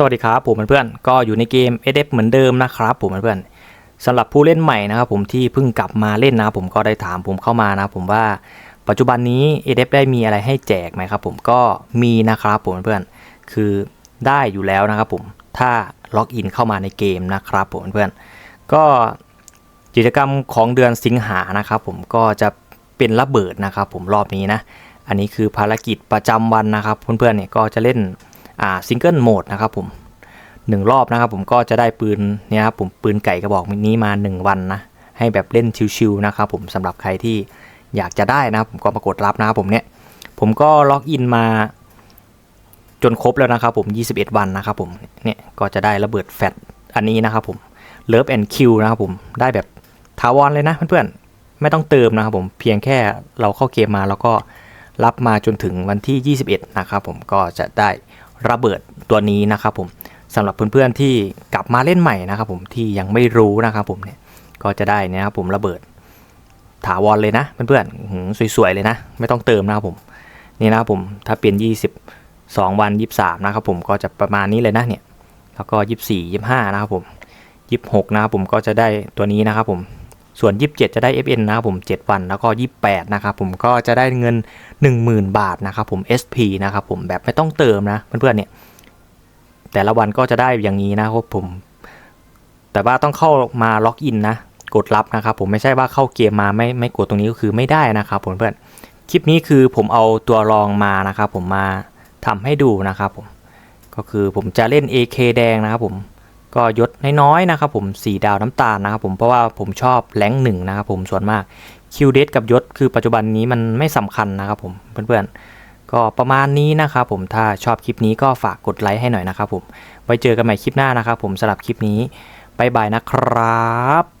สวัสดีครับผมเพื่อนๆก็อยู่ในเกม s f เหมือนเดิมนะครับผมเพื่อนๆสำหรับผู้เล่นใหม่นะครับผมที่เพิ่งกลับมาเล่นนะผมก็ได้ถามผมเข้ามานะผมว่าปัจจุบันนี้ s f ได้มีอะไรให้แจกไหมครับผมก็มีนะครับผมเพื่อนๆคือได้อยู่แล้วนะครับผมถ้าล็อกอินเข้ามาในเกมนะครับผมเพื่อนๆก็กิจกรรมของเดือนสิงหานะครับผมก็จะเป็นระเบิดนะครับผมรอบนี้นะอันนี้คือภารกิจประจำวันนะครับเพื่อนๆเนี่ยก็จะเล่น ซิงเกิลโหมดนะครับผมหนึ่งรอบนะครับผมก็จะได้ปืนเนี่ยครับผมปืนไก่กระบอกนี้มา 1 วันนะให้แบบเล่นชิวๆนะครับผมสำหรับใครที่อยากจะได้นะผมก็มากดรับนะครับผมเนี่ยผมก็ล็อกอินมาจนครบแล้วนะครับผม 21 วันนะครับผมเนี่ยก็จะได้ระเบิดแฟตอันนี้นะครับผมเลิฟแอนด์คิวนะครับผมได้แบบทาวอนเลยนะเพื่อนๆไม่ต้องเติมนะครับผมเพียงแค่เราเข้าเกมมาแล้วก็รับมาจนถึงวันที่ 21 นะครับผมก็จะได้ ระเบิดตัวนี้นะครับผมสำหรับเพื่อนๆที่กลับมาเล่นใหม่นะครับผมที่ยังไม่รู้นะครับผมเนี่ยก็จะได้นะครับผมระเบิดถาวรเลยนะเพื่อนๆสวยๆเลยนะ ไม่ต้องเติมนะครับผมนี่นะครับผมถ้าเป็น22 วัน 23 นะครับผมก็จะประมาณนี้เลยนะเนี่ยแล้วก็ 24 25 นะครับผม 26 นะครับผมก็จะได้ตัวนี้นะครับผม ส่วน 27 จะได้ FN นะครับผม 7 วัน แล้วก็ 28 นะครับผมก็จะได้เงิน 10,000 บาทนะครับผม SP นะครับผมแบบไม่ต้องเติมนะเพื่อนๆเนี่ยแต่ละวันก็จะได้อย่างนี้นะครับผม แต่ว่าต้องเข้ามาล็อกอินนะ กดรับนะครับผมไม่ใช่ว่าเข้าเกมมาไม่ไม่กดตรงนี้ก็คือไม่ได้นะครับผมเพื่อนคลิปนี้คือผมเอาตัวรองมานะครับผมมาทำให้ดูนะครับผมก็คือผมจะเล่น AK แดงนะครับผม ก็ยศน้อยๆนะครับผมสีดาวน้ำตาลนะครับผมเพราะว่าผมชอบแรงหนึ่งนะครับผมส่วนมากคิวเดกับยศคือปัจจุบันนี้มันไม่สำคัญนะครับผมเพื่อนๆ ก็ประมาณนี้นะครับผมถ้าชอบคลิปนี้ก็ฝากกดไลค์ให้หน่อยนะครับผมไว้เจอกันใหม่คลิปหน้านะครับผมสำหรับคลิปนี้บายบายนะครับ